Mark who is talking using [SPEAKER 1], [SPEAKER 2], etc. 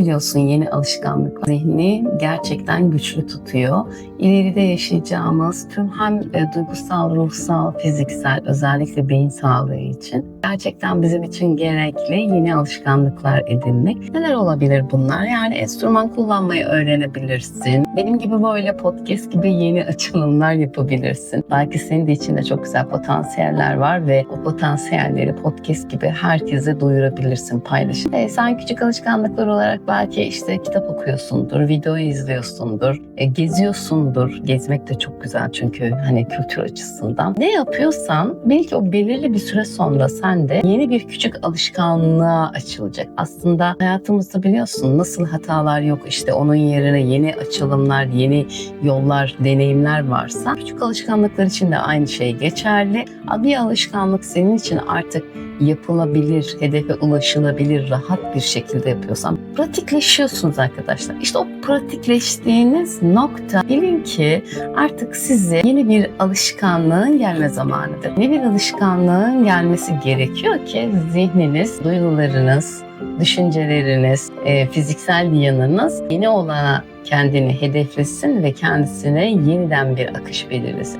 [SPEAKER 1] Biliyorsun yeni alışkanlık zihni gerçekten güçlü tutuyor. İleride yaşayacağımız tüm hem e, duygusal, ruhsal, fiziksel özellikle beyin sağlığı için gerçekten bizim için gerekli yeni alışkanlıklar edinmek. Neler olabilir bunlar? Yani enstrüman kullanmayı öğrenebilirsin. Benim gibi böyle podcast gibi yeni açılımlar yapabilirsin. Belki senin de içinde çok güzel potansiyeller var ve o potansiyelleri podcast gibi herkese duyurabilirsin, paylaşın. E, sen küçük alışkanlıklar olarak belki işte kitap okuyorsundur, video izliyorsundur, e, geziyorsundur. Gezmek de çok güzel çünkü hani kültür açısından. Ne yapıyorsan belki o belirli bir süre sonra sen de yeni bir küçük alışkanlığa açılacak. Aslında hayatımızda biliyorsun nasıl hatalar yok işte onun yerine yeni açılımlar, yeni yollar, deneyimler varsa küçük alışkanlıklar için de aynı şey geçerli. Bir alışkanlık senin için artık yapılabilir, hedefe ulaşılabilir, rahat bir şekilde yapıyorsan pratikleşiyorsunuz arkadaşlar. İşte o pratikleştiğiniz nokta bilin ki artık size yeni bir alışkanlığın gelme zamanıdır. Yeni bir alışkanlığın gelmesi gerekiyor ki zihniniz, duygularınız, düşünceleriniz, e, fiziksel yanınız yeni olana kendini hedeflesin ve kendisine yeniden bir akış belirlesin.